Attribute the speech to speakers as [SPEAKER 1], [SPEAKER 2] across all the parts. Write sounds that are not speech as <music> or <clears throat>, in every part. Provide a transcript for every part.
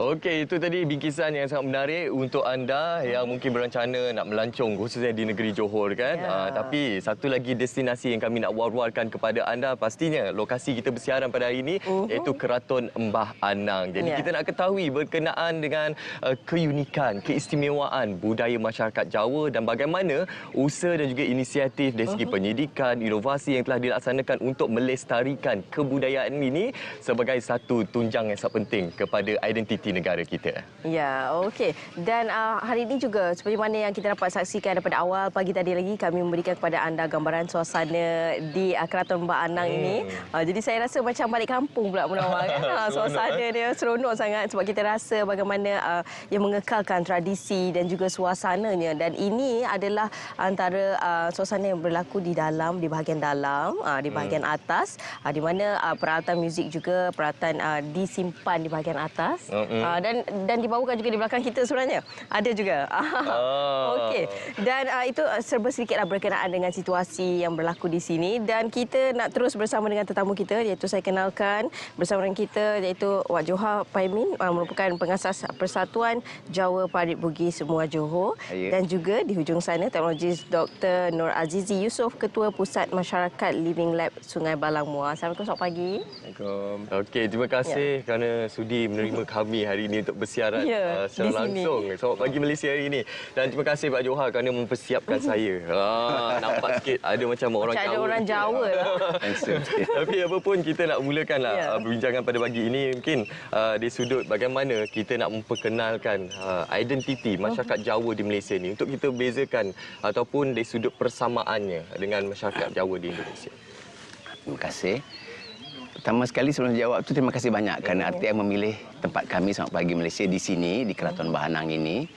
[SPEAKER 1] Okey, itu tadi bingkisan yang sangat menarik untuk anda yang mungkin berencana nak melancong khususnya di negeri Johor kan.
[SPEAKER 2] Ya.
[SPEAKER 1] Uh, tapi satu lagi destinasi yang kami nak war-warkan kepada anda pastinya lokasi kita bersiaran pada hari ini uh-huh. iaitu Keraton Mbah Anang. Jadi
[SPEAKER 2] Ya.
[SPEAKER 1] kita nak ketahui berkenaan dengan uh, keunikan, keistimewaan budaya masyarakat Jawa dan bagaimana usaha dan juga inisiatif dari segi penyidikan, inovasi yang telah dilaksanakan untuk melestarikan kebudayaan ini sebagai satu tunjang yang sangat penting kepada identiti negara kita.
[SPEAKER 2] Ya, okey. Dan uh, hari ini juga seperti mana yang kita dapat saksikan daripada awal pagi tadi lagi kami memberikan kepada anda gambaran suasana di uh, Keraton Mbak Anang hmm. ini. Uh, jadi saya rasa macam balik kampung pula Munawar kan. Uh, suasana dia seronok sangat sebab kita rasa bagaimana uh, yang mengekalkan tradisi dan juga suasananya dan ini adalah antara uh, suasana yang berlaku di dalam di bahagian dalam, uh, di bahagian atas uh, di mana uh, peralatan muzik juga peralatan uh, disimpan di bahagian atas.
[SPEAKER 1] Mm-mm.
[SPEAKER 2] Uh, dan dan dibawakan juga di belakang kita sebenarnya. Ada juga. <laughs>
[SPEAKER 1] Oh.
[SPEAKER 2] Okey. Dan uh, itu uh, serba sedikitlah berkenaan dengan situasi yang berlaku di sini dan kita nak terus bersama dengan tetamu kita iaitu saya kenalkan bersama dengan kita iaitu Wak Johar Paimin uh, merupakan pengasas Persatuan Jawa Parit Bugis Semua Johor
[SPEAKER 3] Ya.
[SPEAKER 2] dan juga di hujung sana teknologis Dr. Nur Azizi Yusof Ketua Pusat Masyarakat Living Lab Sungai Balang Muar. Assalamualaikum selamat pagi.
[SPEAKER 3] Assalamualaikum.
[SPEAKER 1] Okey, terima kasih ya. kerana sudi menerima kami hari ini untuk bersiaran
[SPEAKER 2] Ya,
[SPEAKER 1] uh, secara
[SPEAKER 2] di sini.
[SPEAKER 1] langsung. Selamat pagi Malaysia hari ini. Dan terima kasih Pak Johar kerana mempersiapkan <laughs> saya. Ah, nampak sikit ada macam orang
[SPEAKER 2] Macam
[SPEAKER 1] Jawa.
[SPEAKER 2] ada orang Jawa lah. <laughs>
[SPEAKER 1] Tapi apa pun kita nak mulakanlah
[SPEAKER 2] Ya.
[SPEAKER 1] yeah. uh, perbincangan pada pagi ini mungkin uh, di sudut bagaimana kita nak memperkenalkan uh, identiti masyarakat Jawa di Malaysia ni untuk kita bezakan ataupun dari sudut persamaannya dengan masyarakat Jawa di Indonesia.
[SPEAKER 3] Terima kasih. Pertama sekali sebelum jawab tu terima kasih banyak kerana RTM memilih tempat kami Selamat Pagi Malaysia di sini di Keraton Bahanang ini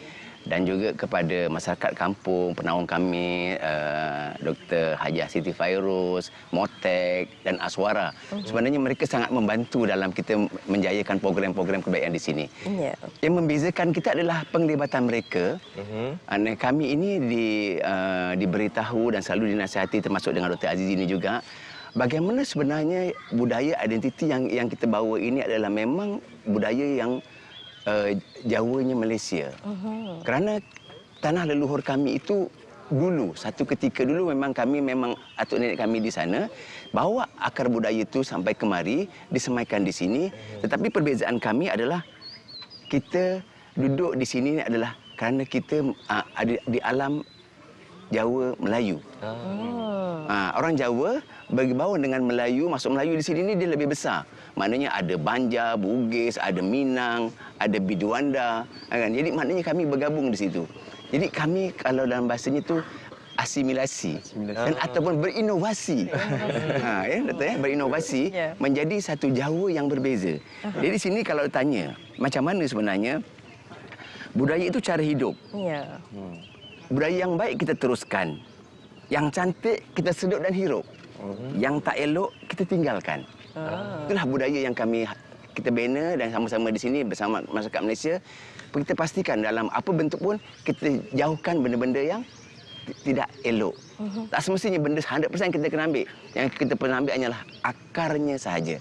[SPEAKER 3] dan juga kepada masyarakat kampung, penaung kami uh, Dr. Hajah Siti Fairuz, Motek dan Aswara. Sebenarnya mereka sangat membantu dalam kita menjayakan program-program kebaikan di sini.
[SPEAKER 2] Ya.
[SPEAKER 3] Yang membezakan kita adalah penglibatan mereka.
[SPEAKER 1] Mhm.
[SPEAKER 3] Uh, kami ini di, uh, diberitahu dan selalu dinasihati termasuk dengan Dr. Aziz ini juga bagaimana sebenarnya budaya identiti yang yang kita bawa ini adalah memang budaya yang uh, Jawanya Malaysia. Uh-huh. Kerana tanah leluhur kami itu dulu satu ketika dulu memang kami memang atuk nenek kami di sana bawa akar budaya itu sampai kemari disemaikan di sini tetapi perbezaan kami adalah kita duduk di sini adalah kerana kita uh, ada di alam Jawa Melayu.
[SPEAKER 2] Hmm.
[SPEAKER 3] Ha, orang Jawa berbaur dengan Melayu, masuk Melayu di sini ni dia lebih besar. Maknanya ada Banjar, Bugis, ada Minang, ada Biduanda. ha, Kan? Jadi maknanya kami bergabung di situ. Jadi kami kalau dalam bahasanya tu asimilasi, asimilasi. dan ataupun berinovasi. ha ya betul ya berinovasi
[SPEAKER 2] Ya.
[SPEAKER 3] menjadi satu Jawa yang berbeza. Jadi di sini kalau tanya macam mana sebenarnya budaya itu cara hidup.
[SPEAKER 2] Ya.
[SPEAKER 3] Budaya yang baik kita teruskan. Yang cantik kita sedut dan hirup. Yang tak elok kita tinggalkan.
[SPEAKER 2] Ah.
[SPEAKER 3] Itulah budaya yang kami kita bina dan sama-sama di sini bersama masyarakat Malaysia. Kita pastikan dalam apa bentuk pun kita jauhkan benda-benda yang ti- tidak elok.
[SPEAKER 2] Mhm.
[SPEAKER 3] Tak semestinya benda 100% kita kena ambil. Yang kita pernah ambil hanyalah akarnya sahaja.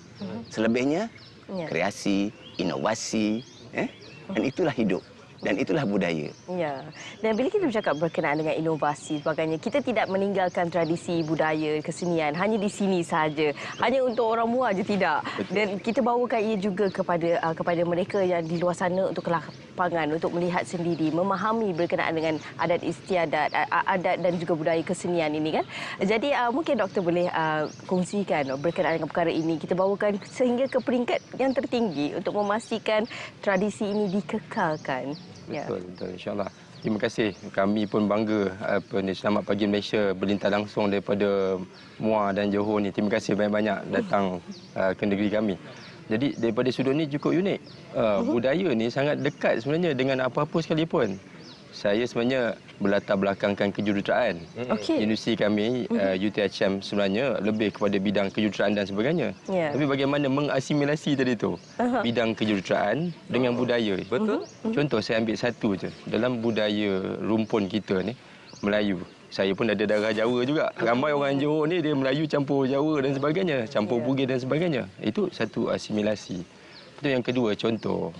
[SPEAKER 3] Selebihnya
[SPEAKER 2] Mhm. Ya.
[SPEAKER 3] kreasi, inovasi, eh? dan itulah hidup dan itulah budaya.
[SPEAKER 2] Ya. Dan bila kita bercakap berkenaan dengan inovasi sebagainya, kita tidak meninggalkan tradisi budaya kesenian hanya di sini sahaja. Hanya untuk orang muar aja tidak. Dan kita bawakan ia juga kepada uh, kepada mereka yang di luar sana untuk ke lapangan untuk melihat sendiri, memahami berkenaan dengan adat istiadat, adat dan juga budaya kesenian ini kan. Jadi uh, mungkin doktor boleh uh, kongsikan berkenaan dengan perkara ini. Kita bawakan sehingga ke peringkat yang tertinggi untuk memastikan tradisi ini dikekalkan. Ya.
[SPEAKER 4] Betul, betul. InsyaAllah. Terima kasih. Kami pun bangga apa ni Selamat Pagi Malaysia berlintas langsung daripada Muar dan Johor ni. Terima kasih banyak-banyak datang uh, ke negeri kami. Jadi daripada sudut ni cukup unik. Uh, budaya ni sangat dekat sebenarnya dengan apa-apa sekalipun. Saya sebenarnya berlatar belakangkan kejuruteraan.
[SPEAKER 2] Okey.
[SPEAKER 4] Universiti kami uh, UTHM sebenarnya lebih kepada bidang kejuruteraan dan sebagainya.
[SPEAKER 2] Ya.
[SPEAKER 4] Tapi bagaimana mengasimilasi tadi tu
[SPEAKER 2] Aha.
[SPEAKER 4] bidang kejuruteraan dengan budaya.
[SPEAKER 1] Betul.
[SPEAKER 4] Contoh saya ambil satu je. Dalam budaya rumpun kita ni Melayu. Saya pun ada darah Jawa juga. Ramai orang Johor ni dia Melayu campur Jawa dan sebagainya, campur
[SPEAKER 2] Ya.
[SPEAKER 4] Bugis dan sebagainya. Itu satu asimilasi. Itu yang kedua contoh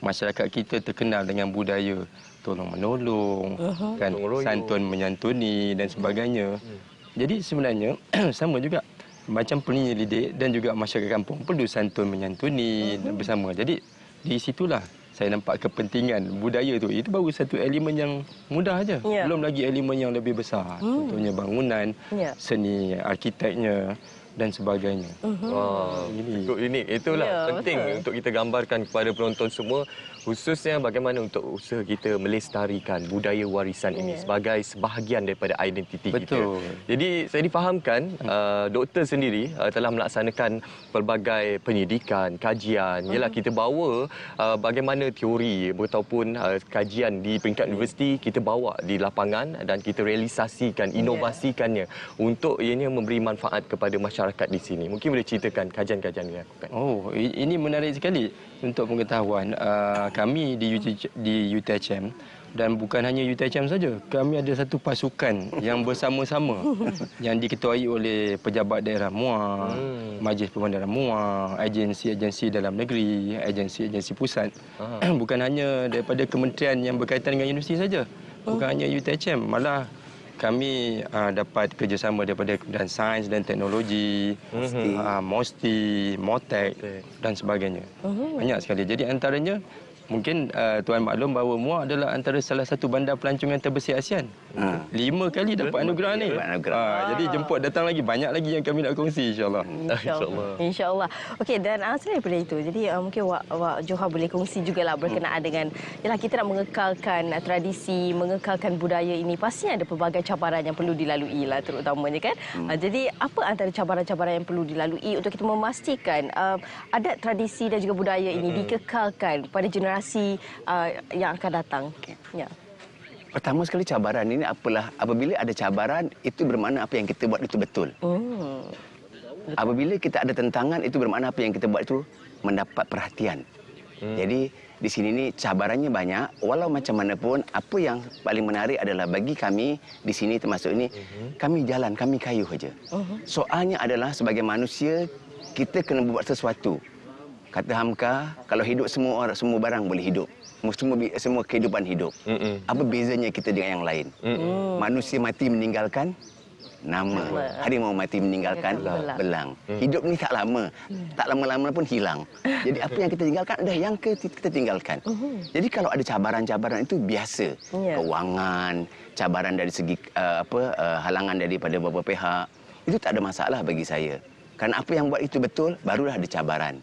[SPEAKER 4] masyarakat kita terkenal dengan budaya tolong menolong, uh-huh. kan
[SPEAKER 1] Tolong
[SPEAKER 4] santun menyantuni dan sebagainya. Jadi sebenarnya <clears throat> sama juga macam penyelidik dan juga masyarakat kampung perlu santun menyantuni uh-huh. bersama. Jadi di situlah saya nampak kepentingan budaya tu. Itu baru satu elemen yang mudah aja.
[SPEAKER 2] Ya.
[SPEAKER 4] Belum lagi elemen yang lebih besar. Hmm. Contohnya bangunan,
[SPEAKER 2] Ya.
[SPEAKER 4] seni arkiteknya dan sebagainya.
[SPEAKER 1] Wah,
[SPEAKER 4] Ini.
[SPEAKER 1] cukup unik. Itulah
[SPEAKER 2] Ya,
[SPEAKER 1] penting
[SPEAKER 2] betul.
[SPEAKER 1] untuk kita gambarkan kepada penonton semua khususnya bagaimana untuk usaha kita melestarikan budaya warisan ini
[SPEAKER 2] Ya.
[SPEAKER 1] sebagai sebahagian daripada identiti kita.
[SPEAKER 4] Betul.
[SPEAKER 1] Jadi saya difahamkan uh, doktor sendiri uh, telah melaksanakan pelbagai penyidikan, kajian. Yalah kita bawa uh, bagaimana teori ataupun uh, kajian di peringkat universiti kita bawa di lapangan dan kita realisasikan, inovasikannya untuk ianya memberi manfaat kepada masyarakat di sini. Mungkin boleh ceritakan kajian-kajian yang dilakukan.
[SPEAKER 4] Oh, ini menarik sekali untuk pengetahuan. Uh, kami di UT, di UTHM dan bukan hanya UTHM saja. Kami ada satu pasukan yang bersama-sama <laughs> yang diketuai oleh pejabat daerah MUA,
[SPEAKER 1] Hmm.
[SPEAKER 4] Majlis Perbandaran MUA, agensi-agensi dalam negeri, agensi-agensi pusat.
[SPEAKER 1] Ah. <clears throat>
[SPEAKER 4] bukan hanya daripada kementerian yang berkaitan dengan universiti saja. Bukan hanya UTHM, malah kami uh, dapat kerjasama daripada Kementerian Sains dan Teknologi,
[SPEAKER 1] Mhm.
[SPEAKER 4] uh, MOSTI, MOTEK
[SPEAKER 1] Motek.
[SPEAKER 4] dan sebagainya. Banyak sekali. Jadi antaranya mungkin uh, tuan maklum bahawa Muar adalah antara salah satu bandar pelancongan terbersih ASEAN.
[SPEAKER 3] Ha.
[SPEAKER 4] Lima kali dapat anugerah ni.
[SPEAKER 3] Dapat anugerah.
[SPEAKER 4] Ah, jadi jemput datang lagi banyak lagi yang kami nak kongsi insya-Allah.
[SPEAKER 2] InsyaAllah. InsyaAllah. Okey dan uh, selain daripada itu, jadi uh, mungkin Wak, Wak Johar boleh kongsi jugalah berkenaan dengan, yalah kita nak mengekalkan uh, tradisi, mengekalkan budaya ini. Pastinya ada pelbagai cabaran yang perlu dilalui lah terutamanya kan. Uh, jadi apa antara cabaran-cabaran yang perlu dilalui untuk kita memastikan uh, adat tradisi dan juga budaya ini dikekalkan pada generasi uh, yang akan datang. Ya.
[SPEAKER 3] Pertama sekali cabaran ini apalah apabila ada cabaran itu bermakna apa yang kita buat itu betul.
[SPEAKER 2] Hmm.
[SPEAKER 3] Apabila kita ada tentangan itu bermakna apa yang kita buat itu mendapat perhatian. Hmm. Jadi di sini ni cabarannya banyak walau macam mana pun apa yang paling menarik adalah bagi kami di sini termasuk ini uh-huh. kami jalan kami kayu saja. Uh-huh. Soalnya adalah sebagai manusia kita kena buat sesuatu. Kata Hamka kalau hidup semua orang semua barang boleh hidup. Semua semua kehidupan hidup.
[SPEAKER 1] Mm-mm.
[SPEAKER 3] Apa bezanya kita dengan yang lain?
[SPEAKER 1] Mm-mm.
[SPEAKER 3] Manusia mati meninggalkan nama. Harimau mati meninggalkan
[SPEAKER 2] Belang.
[SPEAKER 3] belang. Hidup ni tak lama. Tak lama-lama pun hilang. Jadi apa yang kita tinggalkan dah yang ke- kita tinggalkan. Jadi kalau ada cabaran-cabaran itu biasa.
[SPEAKER 2] Ya.
[SPEAKER 3] Kewangan, cabaran dari segi uh, apa uh, halangan daripada beberapa pihak. Itu tak ada masalah bagi saya. Kerana apa yang buat itu betul barulah ada cabaran.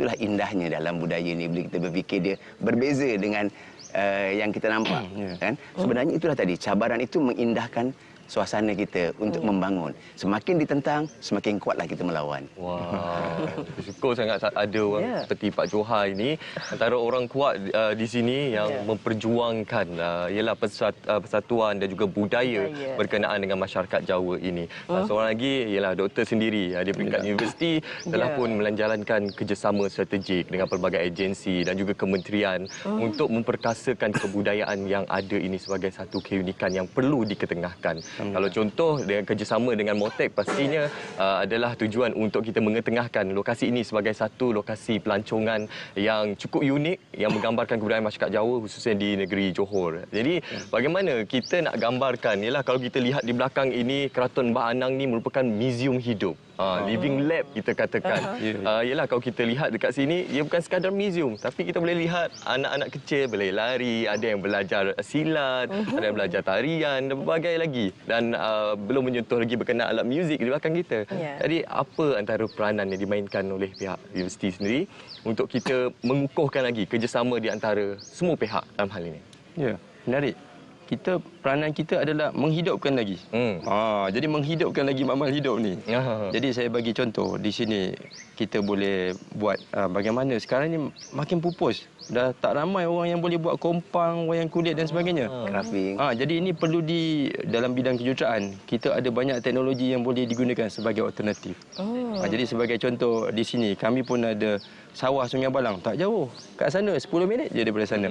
[SPEAKER 3] Itulah indahnya dalam budaya ini bila kita berfikir dia berbeza dengan uh, yang kita nampak
[SPEAKER 4] Ya.
[SPEAKER 3] kan sebenarnya itulah tadi cabaran itu mengindahkan suasana kita untuk membangun semakin ditentang semakin kuatlah kita melawan
[SPEAKER 1] Wah, <laughs> syukur sangat ada orang
[SPEAKER 2] Ya.
[SPEAKER 1] seperti Pak Johar ini antara orang kuat uh, di sini yang
[SPEAKER 2] Ya.
[SPEAKER 1] memperjuangkan uh, ialah persat, uh, persatuan dan juga budaya
[SPEAKER 2] Budaya.
[SPEAKER 1] berkenaan dengan masyarakat Jawa ini. Uh, seorang lagi ialah doktor sendiri uh, di peringkat universiti telah
[SPEAKER 2] Ya.
[SPEAKER 1] pun menjalankan kerjasama strategik dengan pelbagai agensi dan juga kementerian untuk memperkasakan kebudayaan yang ada ini sebagai satu keunikan yang perlu diketengahkan. Kalau contoh dengan kerjasama dengan Motek pastinya uh, adalah tujuan untuk kita mengetengahkan lokasi ini sebagai satu lokasi pelancongan yang cukup unik yang menggambarkan kebudayaan masyarakat Jawa khususnya di negeri Johor. Jadi bagaimana kita nak gambarkan ialah kalau kita lihat di belakang ini Keraton Mbah Anang ni merupakan museum hidup. Uh, living lab kita katakan. <laughs> Uh, ialah kalau kita lihat dekat sini ia bukan sekadar museum tapi kita boleh lihat anak-anak kecil boleh lari, ada yang belajar silat, ada yang belajar tarian dan berbagai lagi dan uh, belum menyentuh lagi berkenaan alat muzik di belakang kita.
[SPEAKER 2] Ya.
[SPEAKER 1] Jadi apa antara peranan yang dimainkan oleh pihak universiti sendiri untuk kita mengukuhkan lagi kerjasama di antara semua pihak dalam hal ini?
[SPEAKER 4] Ya, menarik. Kita peranan kita adalah menghidupkan lagi.
[SPEAKER 1] Hmm.
[SPEAKER 4] Ah, jadi menghidupkan lagi makmal hidup ni.
[SPEAKER 1] Ah.
[SPEAKER 4] Jadi saya bagi contoh di sini kita boleh buat uh, bagaimana sekarang ni makin pupus. Dah tak ramai orang yang boleh buat kompang, wayang kulit dan sebagainya.
[SPEAKER 3] crafting
[SPEAKER 4] Ah, jadi ini perlu di dalam bidang kejuruteraan. Kita ada banyak teknologi yang boleh digunakan sebagai alternatif.
[SPEAKER 2] Oh.
[SPEAKER 4] Ah, jadi sebagai contoh di sini kami pun ada sawah Sungai Balang tak jauh. Kat sana 10 minit je daripada sana.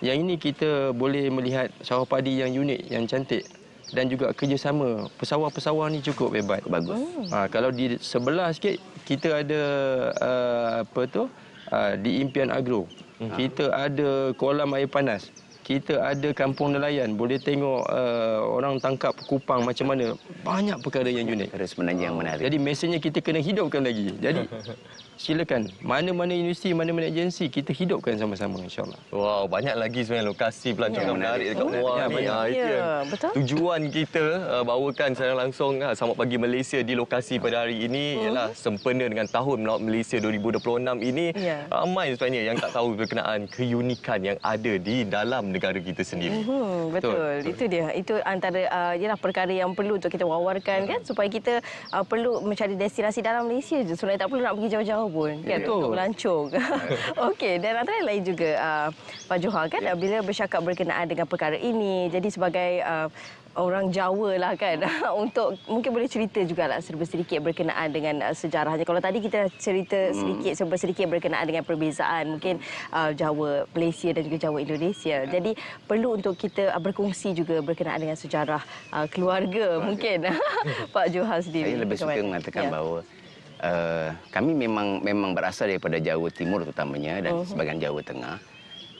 [SPEAKER 4] Yang ini kita boleh melihat sawah padi yang unik, yang cantik dan juga kerjasama pesawah-pesawah ni cukup hebat.
[SPEAKER 3] bagus
[SPEAKER 4] Ha, kalau di sebelah sikit kita ada uh, apa tu uh, di Impian Agro. Kita ada kolam air panas. Kita ada kampung nelayan. Boleh tengok uh, orang tangkap kupang macam mana. Banyak perkara yang unik.
[SPEAKER 3] Perkara sebenarnya yang menarik.
[SPEAKER 4] Jadi mesejnya kita kena hidupkan lagi. Jadi <laughs> silakan mana-mana universiti, mana-mana agensi kita hidupkan sama-sama insya-Allah.
[SPEAKER 1] Wow, banyak lagi sebenarnya lokasi pelancongan
[SPEAKER 3] Ya,
[SPEAKER 1] menarik dekat
[SPEAKER 3] menarik.
[SPEAKER 1] luar
[SPEAKER 4] Ya,
[SPEAKER 1] ni.
[SPEAKER 4] banyak.
[SPEAKER 1] Ah, itu
[SPEAKER 2] Ya, betul.
[SPEAKER 1] Tujuan kita uh, bawakan secara langsung uh, Selamat Pagi Malaysia di lokasi pada hari ini
[SPEAKER 2] Hmm.
[SPEAKER 1] ialah sempena dengan Tahun Melawat Malaysia 2026 ini.
[SPEAKER 2] Ya.
[SPEAKER 1] Ramai sebenarnya yang tak tahu berkenaan keunikan yang ada di dalam negara kita sendiri.
[SPEAKER 2] Hmm, betul.
[SPEAKER 4] Betul, betul.
[SPEAKER 2] Itu dia. Itu antara uh, ialah perkara yang perlu untuk kita wawarkan kan supaya kita uh, perlu mencari destinasi dalam Malaysia je. Sebenarnya tak perlu nak pergi jauh-jauh pun kan
[SPEAKER 4] Betul.
[SPEAKER 2] untuk melancong. <laughs> Okey, dan antara yang lain juga uh, Pak Johar kan
[SPEAKER 1] Ya.
[SPEAKER 2] bila bercakap berkenaan dengan perkara ini. Jadi sebagai uh, orang Jawa lah kan <laughs> untuk mungkin boleh cerita juga lah serba sedikit berkenaan dengan uh, sejarahnya. Kalau tadi kita cerita sedikit serba sedikit berkenaan dengan perbezaan mungkin uh, Jawa Malaysia dan juga Jawa Indonesia. Jadi perlu untuk kita uh, berkongsi juga berkenaan dengan sejarah uh, keluarga mungkin <laughs> Pak Johar sendiri.
[SPEAKER 3] Saya lebih suka mengatakan
[SPEAKER 2] Ya.
[SPEAKER 3] bahawa uh, kami memang memang berasal daripada Jawa Timur terutamanya dan
[SPEAKER 2] Oh.
[SPEAKER 3] sebahagian Jawa Tengah.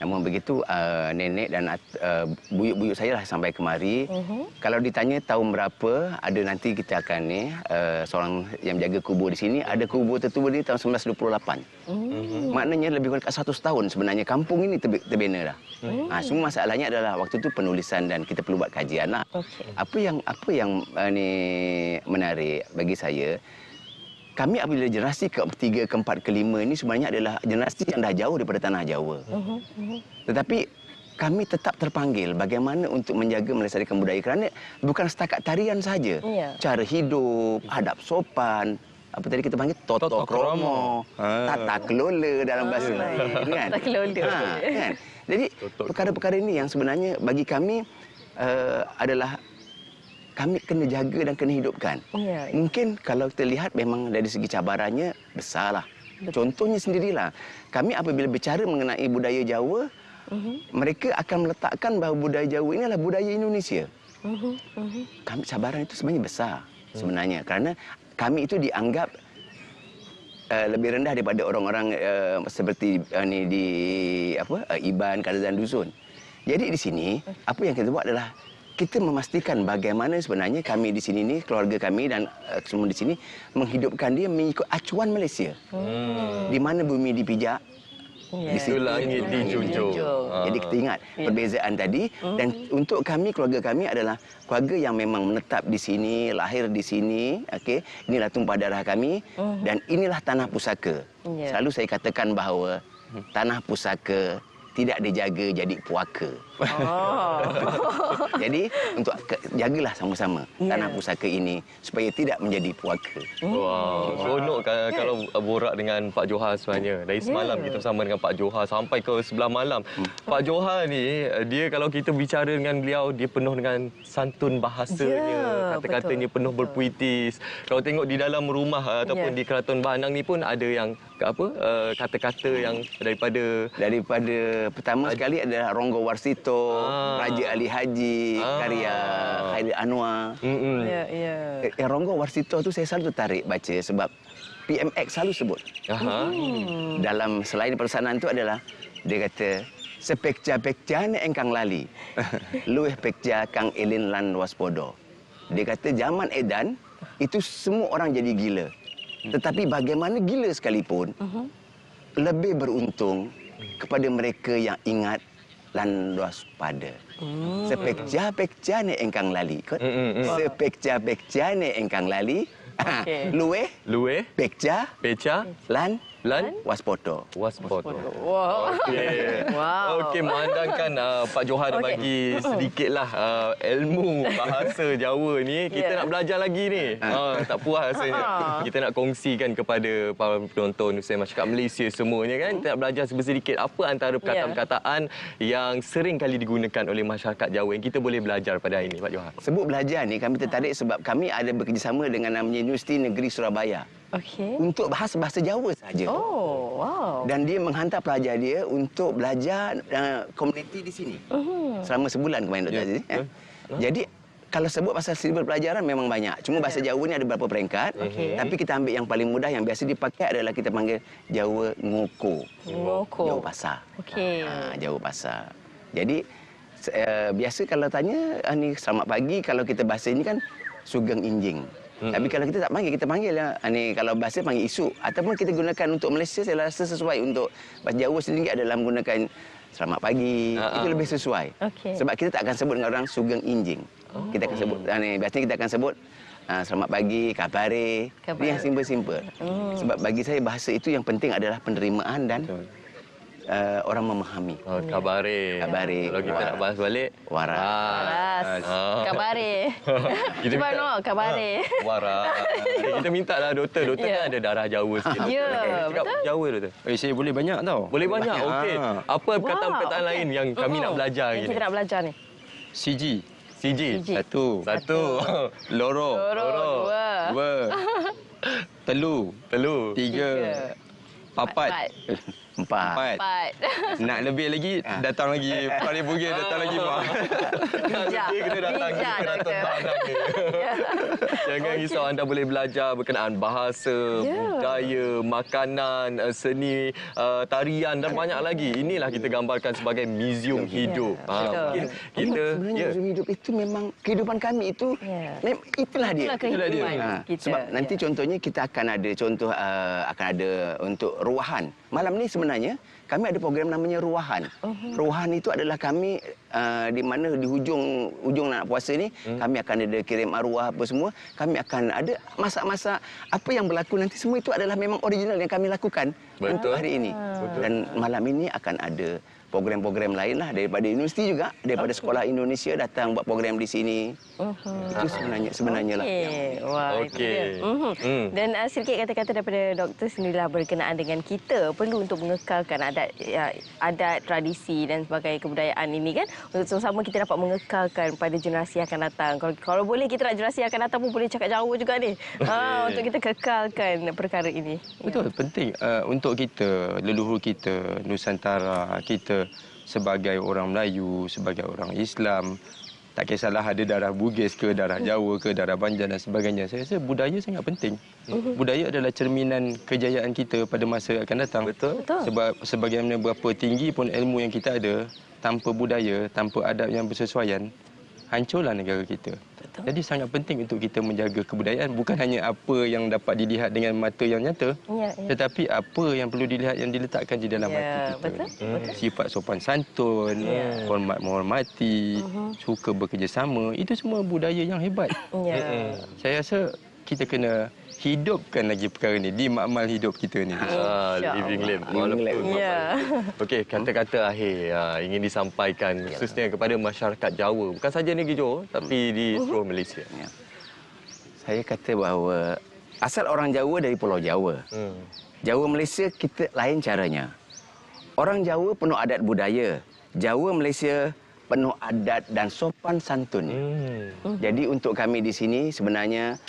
[SPEAKER 3] Namun begitu uh, nenek dan uh, buyuk-buyuk saya lah sampai kemari.
[SPEAKER 2] Mhm.
[SPEAKER 3] Kalau ditanya tahun berapa, ada nanti kita akan ni uh, seorang yang jaga kubur di sini ada kubur tertua ni tahun 1928.
[SPEAKER 2] Hmm.
[SPEAKER 3] Maknanya lebih kurang 100 tahun sebenarnya kampung ini terbina dah.
[SPEAKER 2] Hmm.
[SPEAKER 3] Ha, semua masalahnya adalah waktu itu penulisan dan kita perlu buat kajian lah.
[SPEAKER 2] Okey.
[SPEAKER 3] Apa yang apa yang uh, ni menarik bagi saya kami apabila generasi ketiga, keempat, kelima ini sebenarnya adalah generasi yang dah jauh daripada tanah Jawa.
[SPEAKER 2] Mhm, mhm.
[SPEAKER 3] Tetapi kami tetap terpanggil bagaimana untuk menjaga melestarikan budaya kerana bukan setakat tarian saja.
[SPEAKER 2] Ya.
[SPEAKER 3] Cara hidup, adab sopan, apa tadi kita panggil toto,
[SPEAKER 4] Toto
[SPEAKER 3] kromo, tata kelola dalam bahasa
[SPEAKER 2] Ah,
[SPEAKER 3] lain kan.
[SPEAKER 2] tata kelola.
[SPEAKER 3] Ha, kan. Jadi perkara-perkara ini yang sebenarnya bagi kami uh, adalah kami kena jaga dan kena hidupkan.
[SPEAKER 2] Ya.
[SPEAKER 3] Mungkin kalau kita lihat memang dari segi cabarannya besarlah. Contohnya sendirilah. Kami apabila bicara mengenai budaya Jawa,
[SPEAKER 2] Mhm,
[SPEAKER 3] mereka akan meletakkan bahawa budaya Jawa ini adalah budaya Indonesia.
[SPEAKER 2] mhm, mhm.
[SPEAKER 3] Kami cabaran itu sebenarnya besar sebenarnya kerana kami itu dianggap uh, lebih rendah daripada orang-orang uh, seperti uh, ni di apa uh, Iban, Kadazan Dusun. Jadi di sini apa yang kita buat adalah kita memastikan bagaimana sebenarnya kami di sini ni keluarga kami dan uh, semua di sini menghidupkan dia mengikut acuan Malaysia.
[SPEAKER 1] Hmm.
[SPEAKER 3] Di mana bumi dipijak,
[SPEAKER 2] Ya.
[SPEAKER 3] di situ
[SPEAKER 1] langit dijunjung. Ah.
[SPEAKER 3] jadi kita ingat
[SPEAKER 2] Ya.
[SPEAKER 3] perbezaan tadi dan untuk kami keluarga kami adalah keluarga yang memang menetap di sini, lahir di sini, okey. Inilah tumpah darah kami dan inilah tanah pusaka.
[SPEAKER 2] Ya.
[SPEAKER 3] Selalu saya katakan bahawa tanah pusaka tidak dijaga jadi puaka.
[SPEAKER 2] Oh. <laughs>
[SPEAKER 3] Jadi untuk jagalah sama-sama
[SPEAKER 2] Ya.
[SPEAKER 3] tanah pusaka ini supaya tidak menjadi puaka.
[SPEAKER 1] Wow, seronok kalau, kalau borak dengan Pak Johar sebenarnya. Dari semalam
[SPEAKER 2] Ya.
[SPEAKER 1] kita bersama dengan Pak Johar sampai ke sebelah malam. Pak Johar ni, dia kalau kita bicara dengan beliau, dia penuh dengan santun bahasanya.
[SPEAKER 2] Ya,
[SPEAKER 1] Kata-katanya
[SPEAKER 2] betul,
[SPEAKER 1] penuh
[SPEAKER 2] betul.
[SPEAKER 1] berpuitis. Kalau tengok di dalam rumah uh, ataupun
[SPEAKER 2] Ya.
[SPEAKER 1] di Keraton Bahanang ni pun ada yang apa uh, kata-kata yang daripada
[SPEAKER 3] Daripada pertama sekali adalah Ronggo Warsito,
[SPEAKER 1] Ah.
[SPEAKER 3] Raja Ali Haji,
[SPEAKER 1] Ah.
[SPEAKER 3] karya Khairil Anwar.
[SPEAKER 1] Mm-mm.
[SPEAKER 2] Ya, ya.
[SPEAKER 3] Eh, eh, Ronggo Warsito tu saya selalu tertarik baca sebab PMX selalu sebut.
[SPEAKER 1] Aha.
[SPEAKER 2] Hmm.
[SPEAKER 3] Dalam selain persanan tu adalah dia kata sepekja-pekja ni engkang lali. <laughs> Luih pekja kang elin lan waspodo. Dia kata zaman edan itu semua orang jadi gila. Tetapi bagaimana gila sekalipun lebih beruntung kepada mereka yang ingat lan waspada. Sepekja-pekja ni engkang lali. Kot?
[SPEAKER 1] Mm, mm, mm.
[SPEAKER 3] Sepekja-pekja ni engkang lali.
[SPEAKER 2] Okey. <laughs>
[SPEAKER 3] Luih
[SPEAKER 1] Lueh,
[SPEAKER 3] pekja
[SPEAKER 1] Peca,
[SPEAKER 3] lan
[SPEAKER 1] Lan,
[SPEAKER 3] waspodo.
[SPEAKER 1] Waspoto.
[SPEAKER 2] Wow.
[SPEAKER 1] Okey. <laughs>
[SPEAKER 2] Wow.
[SPEAKER 1] Okey, memandangkan uh, Pak Johar dah
[SPEAKER 2] Okey.
[SPEAKER 1] bagi sedikitlah uh, ilmu bahasa Jawa ni. Kita
[SPEAKER 2] Ya.
[SPEAKER 1] nak belajar lagi ni. Uh, tak puas rasanya.
[SPEAKER 2] Ah.
[SPEAKER 1] Kita nak kongsikan kepada para penonton usia masyarakat Malaysia semuanya kan. Kita nak belajar sedikit apa antara perkataan-perkataan yang sering kali digunakan oleh masyarakat Jawa yang kita boleh belajar pada hari ini, Pak Johar.
[SPEAKER 3] Sebut belajar ni kami tertarik sebab kami ada bekerjasama dengan namanya Universiti Negeri Surabaya
[SPEAKER 2] Okey.
[SPEAKER 3] untuk bahas bahasa Jawa saja.
[SPEAKER 2] Oh, wow.
[SPEAKER 3] Dan dia menghantar pelajar dia untuk belajar uh, komuniti di sini.
[SPEAKER 2] Mhm.
[SPEAKER 3] Selama sebulan kemarin Dr.
[SPEAKER 1] Ya,
[SPEAKER 3] Aziz.
[SPEAKER 1] betul.
[SPEAKER 3] eh. Jadi kalau sebut pasal silibus pelajaran memang banyak. Cuma bahasa Jawa ni ada beberapa peringkat.
[SPEAKER 2] Okey.
[SPEAKER 3] Tapi kita ambil yang paling mudah yang biasa dipakai adalah kita panggil Jawa ngoko.
[SPEAKER 2] Ngoko.
[SPEAKER 3] Jawa pasar.
[SPEAKER 2] Okey.
[SPEAKER 3] Ha, Jawa pasar. Jadi uh, biasa kalau tanya ah, ni selamat pagi kalau kita bahasa ini kan sugeng injing. Hmm. Tapi kalau kita tak panggil, kita panggil lah. Ah, Ni kalau bahasa panggil isu. Ataupun kita gunakan untuk Malaysia, saya rasa sesuai untuk bahasa Jawa sendiri adalah menggunakan selamat pagi.
[SPEAKER 1] Ah,
[SPEAKER 3] Itu
[SPEAKER 1] ah.
[SPEAKER 3] lebih sesuai.
[SPEAKER 2] Okey.
[SPEAKER 3] Sebab kita tak akan sebut dengan orang sugeng injing. Oh. Kita akan sebut, ah, ni, biasanya kita akan sebut ah, selamat pagi, kabare. Ini yang simple-simple.
[SPEAKER 2] Hmm.
[SPEAKER 3] Sebab bagi saya bahasa itu yang penting adalah penerimaan dan
[SPEAKER 4] Betul.
[SPEAKER 3] uh, orang memahami.
[SPEAKER 1] Oh, kabare.
[SPEAKER 3] Kabare.
[SPEAKER 1] Kalau kita nak bahas balik.
[SPEAKER 3] Waras.
[SPEAKER 2] Waras.
[SPEAKER 1] Ah.
[SPEAKER 2] Kabare. <laughs>
[SPEAKER 1] Kita
[SPEAKER 2] Cuba
[SPEAKER 1] minta-
[SPEAKER 2] no, kabare.
[SPEAKER 1] Ah, Warak. <laughs> kita minta lah doktor. Doktor
[SPEAKER 2] Ya.
[SPEAKER 1] kan ada darah Jawa sikit. <laughs>
[SPEAKER 2] Ya,
[SPEAKER 1] Cakap
[SPEAKER 2] betul.
[SPEAKER 1] Jawa doktor.
[SPEAKER 4] Eh, saya boleh banyak tau.
[SPEAKER 1] Boleh banyak.
[SPEAKER 3] Banyak.
[SPEAKER 1] Okey.
[SPEAKER 4] Ah.
[SPEAKER 1] Apa perkataan-perkataan
[SPEAKER 2] Wow,
[SPEAKER 1] lain
[SPEAKER 2] okey.
[SPEAKER 1] yang kami
[SPEAKER 2] Mm-mm.
[SPEAKER 1] nak belajar
[SPEAKER 2] Yang
[SPEAKER 1] ni?
[SPEAKER 2] kita nak belajar ni.
[SPEAKER 4] CG.
[SPEAKER 1] CG.
[SPEAKER 2] CG.
[SPEAKER 4] Satu.
[SPEAKER 1] Satu.
[SPEAKER 4] Loro.
[SPEAKER 2] Loro, dua.
[SPEAKER 4] Dua. Telu.
[SPEAKER 1] Telu.
[SPEAKER 4] Tiga.
[SPEAKER 2] Tiga.
[SPEAKER 4] Papat.
[SPEAKER 2] Empat.
[SPEAKER 3] Empat.
[SPEAKER 4] Empat.
[SPEAKER 2] Empat. <laughs>
[SPEAKER 4] Nak lebih lagi, datang lagi. Paling bugil datang lagi. Mak.
[SPEAKER 2] Bijak. <laughs>
[SPEAKER 1] Nanti kena datang
[SPEAKER 2] Bijak,
[SPEAKER 1] kita datang
[SPEAKER 2] doktor.
[SPEAKER 1] tangan dia. <laughs>
[SPEAKER 2] Ya.
[SPEAKER 1] Jangan risau anda boleh belajar berkenaan bahasa,
[SPEAKER 2] Ya.
[SPEAKER 1] budaya, makanan, eh, seni, eh, tarian dan banyak lagi. Inilah kita gambarkan sebagai museum hidup. Ha,
[SPEAKER 2] Ya, betul.
[SPEAKER 1] mungkin kita
[SPEAKER 3] Sebenarnya
[SPEAKER 1] ya.
[SPEAKER 3] museum hidup itu memang kehidupan kami itu
[SPEAKER 2] Ya.
[SPEAKER 3] mem- itulah dia.
[SPEAKER 2] Itulah kehidupan
[SPEAKER 3] Ha,
[SPEAKER 2] kita.
[SPEAKER 3] Sebab nanti
[SPEAKER 2] Ya.
[SPEAKER 3] contohnya kita akan ada contoh uh, akan ada untuk ruahan. Malam ni sebenarnya kami ada program namanya ruahan.
[SPEAKER 2] Uh-huh.
[SPEAKER 3] Ruahan itu adalah kami uh, di mana di hujung hujung nak puasa ni
[SPEAKER 1] Hmm.
[SPEAKER 3] kami akan ada kirim arwah apa semua. Kami akan ada masak-masak apa yang berlaku nanti semua itu adalah memang original yang kami lakukan
[SPEAKER 1] Betul.
[SPEAKER 3] untuk hari ini. Dan malam ini akan ada program-program lain lah daripada universiti juga daripada sekolah Indonesia datang buat program di sini itu sebenarnya sebenarnya lah yang-
[SPEAKER 2] Okey. Wah, itu
[SPEAKER 1] Okey.
[SPEAKER 2] dia. Mhm.
[SPEAKER 1] Hmm.
[SPEAKER 2] Dan uh, sedikit kata-kata daripada doktor sendirilah berkenaan dengan kita perlu untuk mengekalkan adat ya, adat tradisi dan sebagainya kebudayaan ini kan untuk sama-sama kita dapat mengekalkan pada generasi yang akan datang. Kalau kalau boleh kita nak generasi yang akan datang pun boleh cakap Jawa juga ni. Ha untuk kita kekalkan perkara ini.
[SPEAKER 4] Betul, penting uh, untuk kita, leluhur kita, Nusantara, kita sebagai orang Melayu, sebagai orang Islam, tak kisahlah ada darah Bugis ke, darah Jawa ke, darah Banjar dan sebagainya. Saya rasa budaya sangat penting. Budaya adalah cerminan kejayaan kita pada masa akan datang.
[SPEAKER 1] Betul.
[SPEAKER 2] Betul.
[SPEAKER 4] Sebab sebagaimana berapa tinggi pun ilmu yang kita ada, tanpa budaya, tanpa adab yang bersesuaian, hancurlah negara kita.
[SPEAKER 2] Betul.
[SPEAKER 4] Jadi sangat penting untuk kita menjaga kebudayaan bukan hanya apa yang dapat dilihat dengan mata yang nyata,
[SPEAKER 2] Ya, ya.
[SPEAKER 4] tetapi apa yang perlu dilihat yang diletakkan di dalam
[SPEAKER 2] Ya,
[SPEAKER 4] hati kita.
[SPEAKER 2] betul, betul.
[SPEAKER 4] Sifat sopan santun,
[SPEAKER 2] Ya.
[SPEAKER 4] hormat menghormati, suka bekerjasama, itu semua budaya yang hebat.
[SPEAKER 2] Ya.
[SPEAKER 4] Saya rasa kita kena hidupkan lagi perkara ni di makmal hidup kita ni.
[SPEAKER 1] Ah, living. Walaupun-
[SPEAKER 2] Ya.
[SPEAKER 1] Okey, kata-kata akhir ah, ingin disampaikan khususnya kepada masyarakat Jawa. Bukan saja negeri Johor tapi di seluruh Malaysia.
[SPEAKER 3] Ya. Saya kata bahawa asal orang Jawa dari Pulau Jawa.
[SPEAKER 1] Hmm.
[SPEAKER 3] Jawa Malaysia kita lain caranya. Orang Jawa penuh adat budaya. Jawa Malaysia penuh adat dan sopan santun.
[SPEAKER 1] Hmm.
[SPEAKER 3] Jadi untuk kami di sini sebenarnya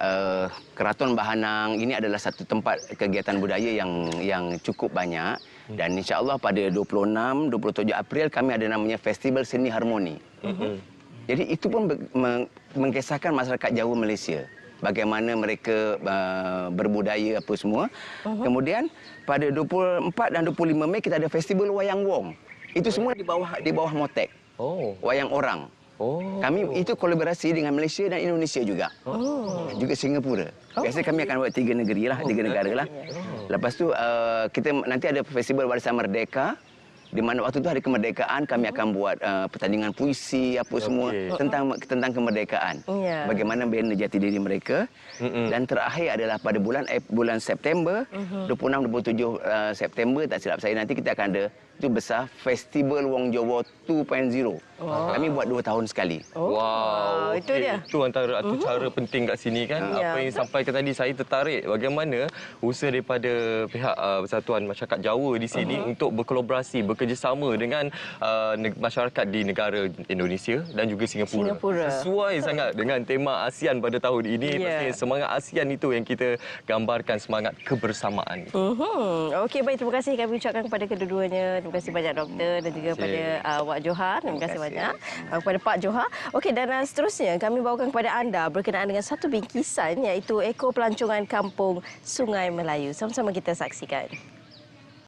[SPEAKER 3] uh, Keraton Bahanang ini adalah satu tempat kegiatan budaya yang yang cukup banyak dan insya-Allah pada 26 27 April kami ada namanya Festival Seni Harmoni.
[SPEAKER 1] Hmm.
[SPEAKER 3] Jadi itu pun meng- mengkisahkan masyarakat Jawa Malaysia. Bagaimana mereka uh, berbudaya apa semua. Uh-huh. Kemudian pada 24 dan 25 Mei kita ada festival wayang wong. Itu semua di bawah di bawah Motek.
[SPEAKER 1] Oh.
[SPEAKER 3] Wayang orang.
[SPEAKER 1] Oh.
[SPEAKER 3] Kami itu kolaborasi dengan Malaysia dan Indonesia juga.
[SPEAKER 2] Oh.
[SPEAKER 3] Juga Singapura. Biasa kami akan buat tiga negeri lah, tiga negara lah. Lepas tu uh, kita nanti ada festival Barisan Merdeka di mana waktu tu hari kemerdekaan kami akan buat uh, pertandingan puisi apa semua tentang tentang kemerdekaan.
[SPEAKER 2] Ya.
[SPEAKER 3] Bagaimana bina jati diri mereka.
[SPEAKER 1] Mm-mm.
[SPEAKER 3] Dan terakhir adalah pada bulan Ap- bulan September, 26 27 uh, September tak silap saya nanti kita akan ada itu besar Festival Wong Jowo 2.0. Kami buat dua tahun sekali.
[SPEAKER 2] Oh,
[SPEAKER 1] Wow,
[SPEAKER 2] itu
[SPEAKER 1] okey.
[SPEAKER 2] dia.
[SPEAKER 1] Itu antara satu cara penting kat sini kan.
[SPEAKER 2] Ya.
[SPEAKER 1] Apa yang disampaikan tadi saya tertarik bagaimana usaha daripada pihak uh, Persatuan Masyarakat Jawa di sini uh-huh. untuk berkolaborasi, bekerjasama dengan uh, masyarakat di negara Indonesia dan juga Singapura.
[SPEAKER 2] Singapura.
[SPEAKER 1] Sesuai sangat dengan tema ASEAN pada tahun ini. Pastinya semangat ASEAN itu yang kita gambarkan semangat kebersamaan.
[SPEAKER 2] Mhm. Okey, baik. Terima kasih kami ucapkan kepada kedua-duanya Terima kasih banyak doktor dan juga
[SPEAKER 4] Terima
[SPEAKER 2] kepada uh, Wak Johar. Terima kasih
[SPEAKER 3] kasih.
[SPEAKER 2] Banyak uh, kepada Pak Johar. Okey dan uh, seterusnya kami bawakan kepada anda berkenaan dengan satu bingkisan iaitu Eko Pelancongan Kampung Sungai Melayu. Sama-sama kita saksikan.